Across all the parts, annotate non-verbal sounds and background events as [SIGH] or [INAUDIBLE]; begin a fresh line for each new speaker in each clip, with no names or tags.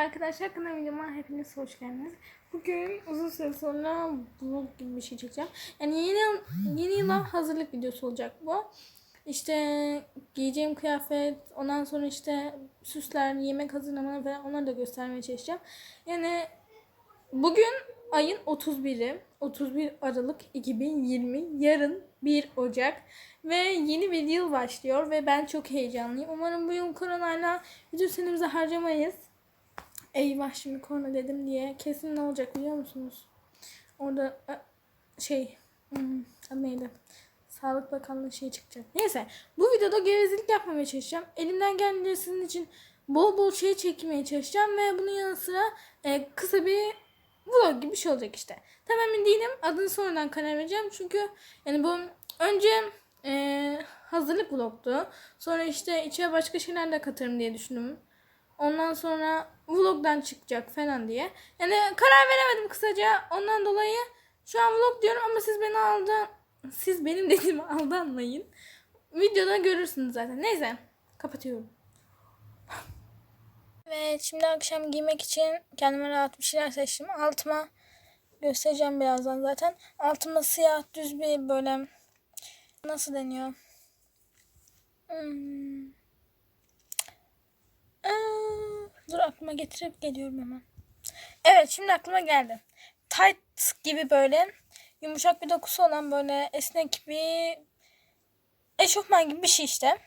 arkadaşlar kanalıma videoma hepiniz hoş geldiniz. Bugün uzun süre sonra vlog gibi bir şey çekeceğim. Yani yeni, yeni yıla hazırlık videosu olacak bu. İşte giyeceğim kıyafet, ondan sonra işte süsler, yemek hazırlama ve onları da göstermeye çalışacağım. Yani bugün ayın 31'i, 31 Aralık 2020, yarın 1 Ocak ve yeni bir yıl başlıyor ve ben çok heyecanlıyım. Umarım bu yıl koronayla bütün harcamayız. Eyvah şimdi korona dedim diye kesin ne olacak biliyor musunuz? Orada e, şey hmm, adı neydi? Sağlık Bakanlığı şey çıkacak. Neyse bu videoda gevezelik yapmamaya çalışacağım. Elimden geldiğince sizin için bol bol şey çekmeye çalışacağım ve bunun yanı sıra e, kısa bir vlog gibi bir şey olacak işte. Tam emin değilim. Adını sonradan karar vereceğim. Çünkü yani bu önce e, hazırlık vlogtu. Sonra işte içine başka şeyler de katarım diye düşündüm. Ondan sonra vlogdan çıkacak falan diye. Yani karar veremedim kısaca. Ondan dolayı şu an vlog diyorum ama siz beni aldı. Siz benim dediğimi [LAUGHS] aldanmayın. Videoda görürsünüz zaten. Neyse. Kapatıyorum. Evet şimdi akşam giymek için kendime rahat bir şeyler seçtim. Altıma göstereceğim birazdan zaten. Altıma siyah düz bir böyle nasıl deniyor? Hmm. Dur aklıma getirip geliyorum hemen. Evet şimdi aklıma geldi. Tight gibi böyle yumuşak bir dokusu olan böyle esnek bir eşofman gibi bir şey işte.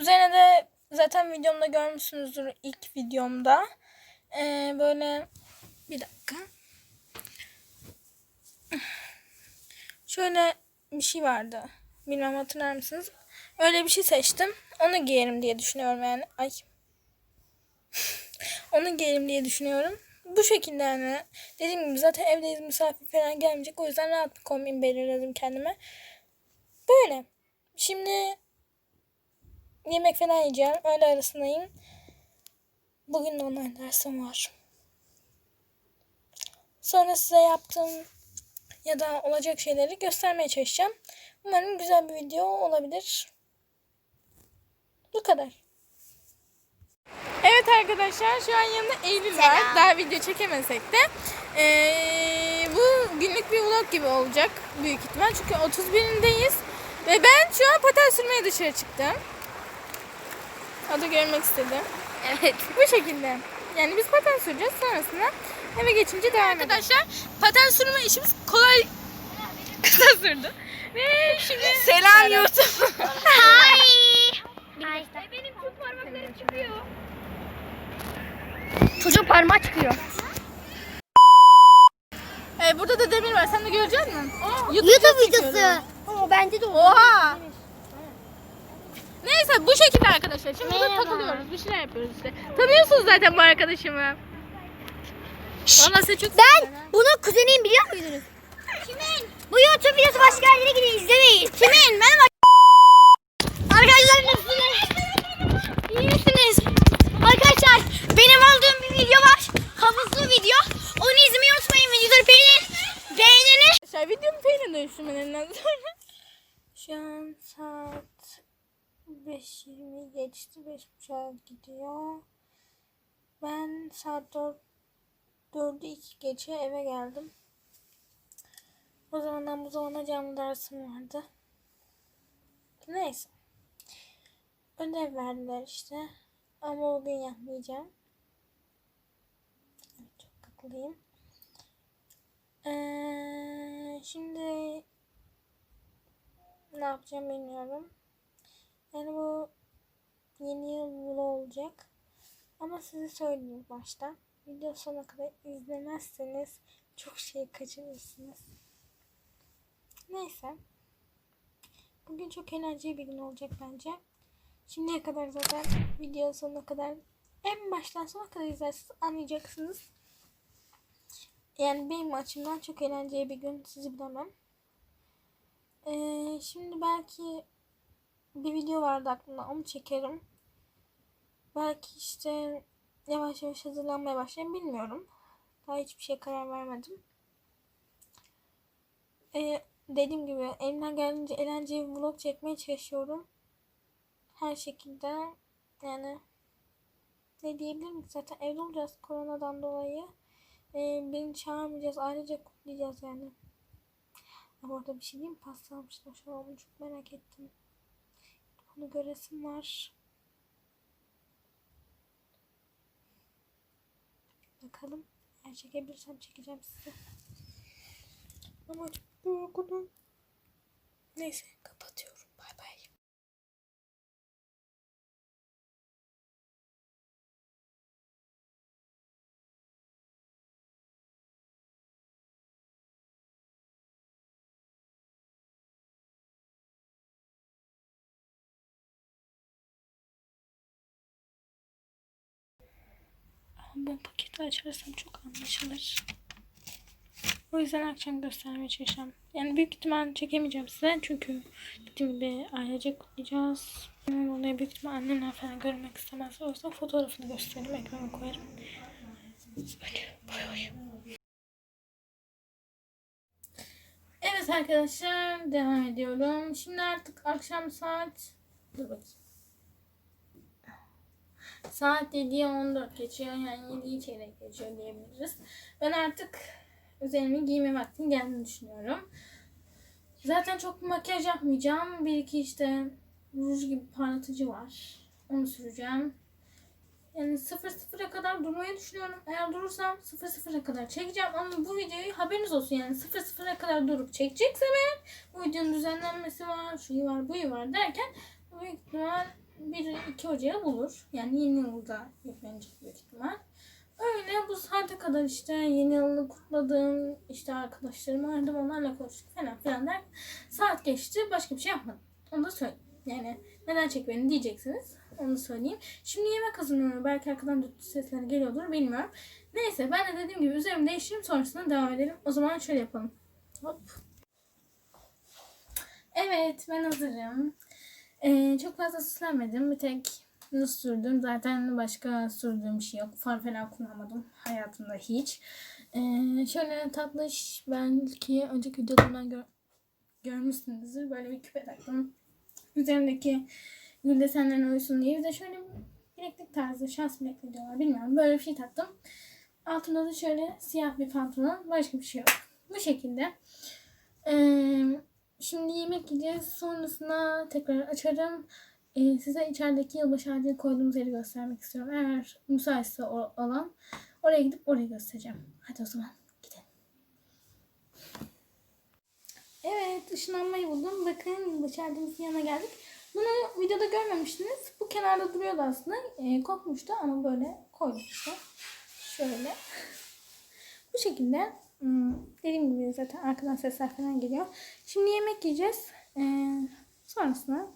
Üzerine de zaten videomda görmüşsünüzdür ilk videomda. Ee, böyle bir dakika. Şöyle bir şey vardı. Bilmem hatırlar mısınız? Öyle bir şey seçtim. Onu giyerim diye düşünüyorum yani. Ay. Onu giyerim diye düşünüyorum. Bu şekilde yani. Dediğim gibi zaten evdeyiz misafir falan gelmeyecek. O yüzden rahat bir kombin belirledim kendime. Böyle. Şimdi yemek falan yiyeceğim. Öğle arasındayım. Bugün de online dersim var. Sonra size yaptığım ya da olacak şeyleri göstermeye çalışacağım. Umarım güzel bir video olabilir. Bu kadar. Evet arkadaşlar şu an yanında Eylül var.
Selam.
Daha video çekemesek de. Ee, bu günlük bir vlog gibi olacak büyük ihtimal. Çünkü 31'indeyiz. Ve ben şu an paten sürmeye dışarı çıktım. O da görmek istedi.
Evet.
Bu şekilde. Yani biz paten süreceğiz. Sonrasında eve geçince devam edeceğiz. Arkadaşlar paten sürme işimiz kolay [LAUGHS] kısa sürdü. Ve şimdi
Selam YouTube. [LAUGHS] Hi.
Benim tut parmaklarım çıkıyor.
Çocuk parmağı çıkıyor.
Ee, burada da demir var. Sen de görecek misin?
YouTube
çekiyorum.
videosu. Ama bende de o.
Oha! Neyse bu şekilde arkadaşlar. Şimdi burada
Merhaba.
takılıyoruz. Bir şeyler yapıyoruz işte. Tanıyorsunuz zaten bu arkadaşımı. Valla size çok
Ben bunun kuzeniyim biliyor muydunuz? Kimin? Bu YouTube videosu başka yerlere gidin izlemeyin. Kimin? Ben Arkadaşlar nasılsınız? İyi misiniz? Arkadaşlar benim aldığım bir video var. Havuzlu video. Onu izlemeyi unutmayın. Videoları beğenin. Beğenini.
Arkadaşlar videomu peynir dönüştürmelerinden sonra. Şu an saat 5.20 geçti. 5.30'a gidiyor. Ben saat 4 4'ü 2 geçe eve geldim. O zamandan bu zamana canlı dersim vardı. Neyse. Ödev verdiler işte. Ama bugün yapmayacağım. Haklıyım. Ee, şimdi ne yapacağım bilmiyorum. Yani bu yeni yıl vlog olacak. Ama size söyleyeyim başta. Video sonuna kadar izlemezseniz çok şey kaçırırsınız. Neyse. Bugün çok eğlenceli bir gün olacak bence. Şimdiye kadar zaten video sonuna kadar en baştan sona kadar izlersiniz anlayacaksınız. Yani benim açımdan çok eğlenceli bir gün sizi bilemem. Ee, şimdi belki bir video vardı aklımda onu çekerim. Belki işte yavaş yavaş hazırlanmaya başlayayım bilmiyorum. Daha hiçbir şey karar vermedim. Ee, dediğim gibi elimden geldiğince eğlenceli bir vlog çekmeye çalışıyorum. Her şekilde yani ne diyebilirim zaten evde olacağız koronadan dolayı. Ee, beni çağırmayacağız. Ailece kutlayacağız yani. Ama orada bir şey diyeyim mi? Pasta onu çok merak ettim. Onu göresim var. Bakalım. Eğer çekebilirsem çekeceğim size. Ama çok yorgunum. Neyse kapatıyorum. Bu paketi açarsam çok anlaşılır. O yüzden akşam göstermeye çalışacağım. Yani büyük ihtimal çekemeyeceğim size. Çünkü dediğim gibi ailece kutlayacağız. Onu büyük ihtimal annemler falan görmek istemez. O yüzden fotoğrafını göstereyim. Ekrana koyarım. Evet arkadaşlar devam ediyorum. Şimdi artık akşam saat dur bakayım. Saat 7'ye 14 geçiyor. Yani 7'yi çeyrek geçiyor diyebiliriz. Ben artık üzerimi giyme vaktim geldiğini düşünüyorum. Zaten çok makyaj yapmayacağım. Bir iki işte ruj gibi parlatıcı var. Onu süreceğim. Yani 0-0'a kadar durmayı düşünüyorum. Eğer durursam 0-0'a kadar çekeceğim. Ama bu videoyu haberiniz olsun yani 0-0'a kadar durup çekeceksem eğer bu videonun düzenlenmesi var, şuyu var, buyu var derken büyük ihtimal 1-2 Ocağı bulur. Yani yeni yılda yüklenecek büyük ihtimal. Öyle bu saate kadar işte yeni yılını kutladım. işte arkadaşlarımı aradım onlarla konuştuk falan filan der. Saat geçti başka bir şey yapmadım. Onu da söyleyeyim. Yani neden çekmeni diyeceksiniz. Onu söyleyeyim. Şimdi yemek hazırlıyorum. Belki arkadan düdüklü sesler geliyordur bilmiyorum. Neyse ben de dediğim gibi üzerimi değiştireyim sonrasında devam edelim. O zaman şöyle yapalım. Hop. Evet ben hazırım. Ee, çok fazla süslenmedim. Bir tek nasıl sürdüm. Zaten başka sürdüğüm bir şey yok. Far falan kullanmadım hayatımda hiç. Ee, şöyle tatlış belki önceki videolarımdan gör, görmüşsünüzdür. Böyle bir küpe taktım. Üzerindeki gül desenlerine uysun diye. Bir de şöyle bileklik tarzı şans bilekliği diyorlar. Bilmiyorum. Böyle bir şey taktım. Altında da şöyle siyah bir pantolon. Başka bir şey yok. Bu şekilde. Eee Şimdi yemek yiyeceğiz. Sonrasında tekrar açarım. Ee, size içerideki yılbaşı ağacını koyduğumuz yeri göstermek istiyorum. Eğer müsaitse o alan oraya gidip orayı göstereceğim. Hadi o zaman gidelim. Evet ışınlanmayı buldum. Bakın yılbaşı ağacımızın yanına geldik. Bunu videoda görmemiştiniz. Bu kenarda duruyordu aslında. Ee, kopmuştu ama böyle koyduk işte. Şöyle. Bu şekilde Hmm, dediğim gibi zaten arkadan sesler falan geliyor. Şimdi yemek yiyeceğiz. Ee, sonrasında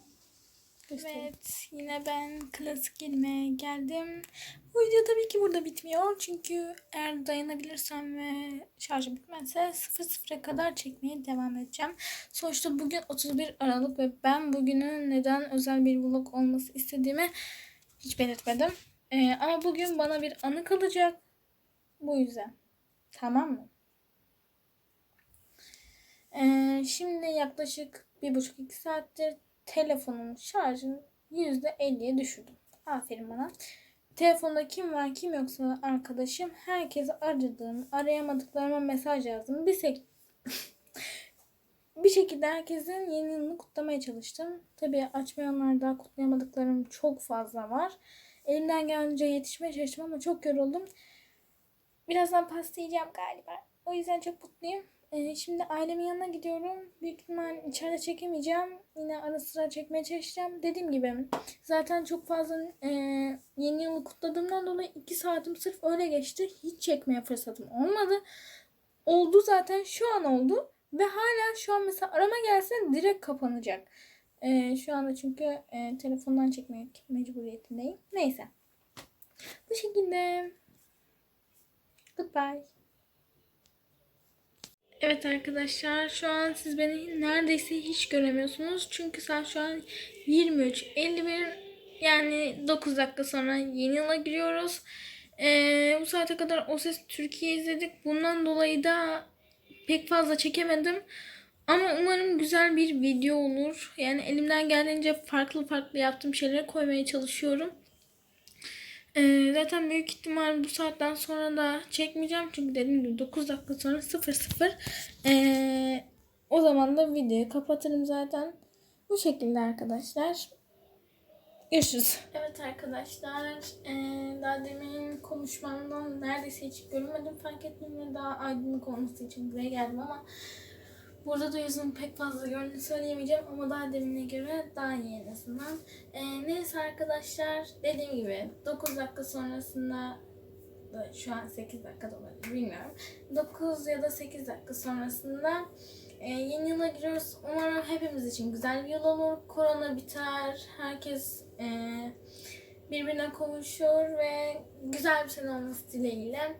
göstereyim. Evet yine ben klasik yemeğe geldim. Bu video tabii ki burada bitmiyor. Çünkü eğer dayanabilirsem ve şarjım bitmezse 00'a kadar çekmeye devam edeceğim. Sonuçta bugün 31 Aralık ve ben bugünün neden özel bir vlog olması istediğimi hiç belirtmedim. Ee, ama bugün bana bir anı kalacak. Bu yüzden. Tamam mı? Ee, şimdi yaklaşık bir buçuk iki saattir telefonun şarjını yüzde elliye düşürdüm. Aferin bana. Telefonda kim var kim yoksa arkadaşım herkese aradığım, arayamadıklarıma mesaj yazdım. Bir, sek [LAUGHS] bir şekilde herkesin yeni yılını kutlamaya çalıştım. Tabii açmayanlar daha kutlayamadıklarım çok fazla var. Elimden geldiğince yetişmeye çalıştım ama çok yoruldum. Birazdan pasta yiyeceğim galiba. O yüzden çok mutluyum. Ee, şimdi ailemin yanına gidiyorum. Büyük ihtimal içeride çekemeyeceğim. Yine ara sıra çekmeye çalışacağım. Dediğim gibi zaten çok fazla e, yeni yılı kutladığımdan dolayı 2 saatim sırf öyle geçti. Hiç çekmeye fırsatım olmadı. Oldu zaten şu an oldu. Ve hala şu an mesela arama gelse direkt kapanacak. E, şu anda çünkü e, telefondan çekmek mecburiyetindeyim. Neyse. Bu şekilde. Goodbye. Evet arkadaşlar şu an siz beni neredeyse hiç göremiyorsunuz. Çünkü saat şu an 23.51 yani 9 dakika sonra yeni yıla giriyoruz. Ee, bu saate kadar O Ses Türkiye izledik. Bundan dolayı da pek fazla çekemedim. Ama umarım güzel bir video olur. Yani elimden geldiğince farklı farklı yaptığım şeyleri koymaya çalışıyorum. Ee, zaten büyük ihtimal bu saatten sonra da çekmeyeceğim. Çünkü dediğim gibi 9 dakika sonra 00. Ee, o zaman da videoyu kapatırım zaten. Bu şekilde arkadaşlar. Görüşürüz. Evet arkadaşlar. ee, daha demin konuşmamdan neredeyse hiç görünmedim fark ettim ve daha aydınlık olması için buraya geldim ama Burada da yüzüm pek fazla göründüğünü söyleyemeyeceğim ama daha demine göre daha iyi en azından. Ee, neyse arkadaşlar dediğim gibi 9 dakika sonrasında da şu an 8 dakika da olabilir bilmiyorum. 9 ya da 8 dakika sonrasında e, yeni yıla giriyoruz. Umarım hepimiz için güzel bir yıl olur. Korona biter. Herkes e, birbirine kavuşur ve güzel bir sene olması dileğiyle.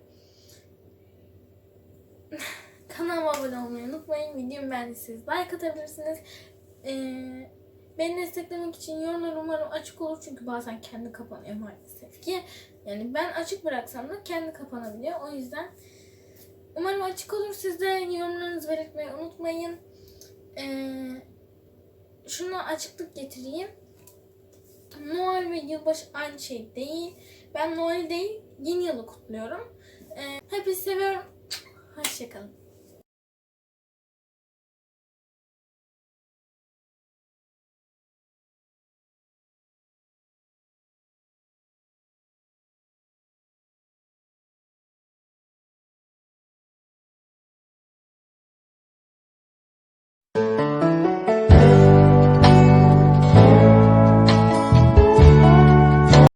[LAUGHS] Kanalıma abone olmayı unutmayın. Videomu beğendiyseniz like atabilirsiniz. Ee, beni desteklemek için yorumlar umarım açık olur. Çünkü bazen kendi kapanıyor maalesef ki. Yani ben açık bıraksam da kendi kapanabiliyor. O yüzden umarım açık olur. Siz de yorumlarınızı belirtmeyi unutmayın. Ee, şuna açıklık getireyim. Noel ve yılbaşı aynı şey değil. Ben Noel değil, yeni yılı kutluyorum. Ee, hepinizi seviyorum. Hoşçakalın.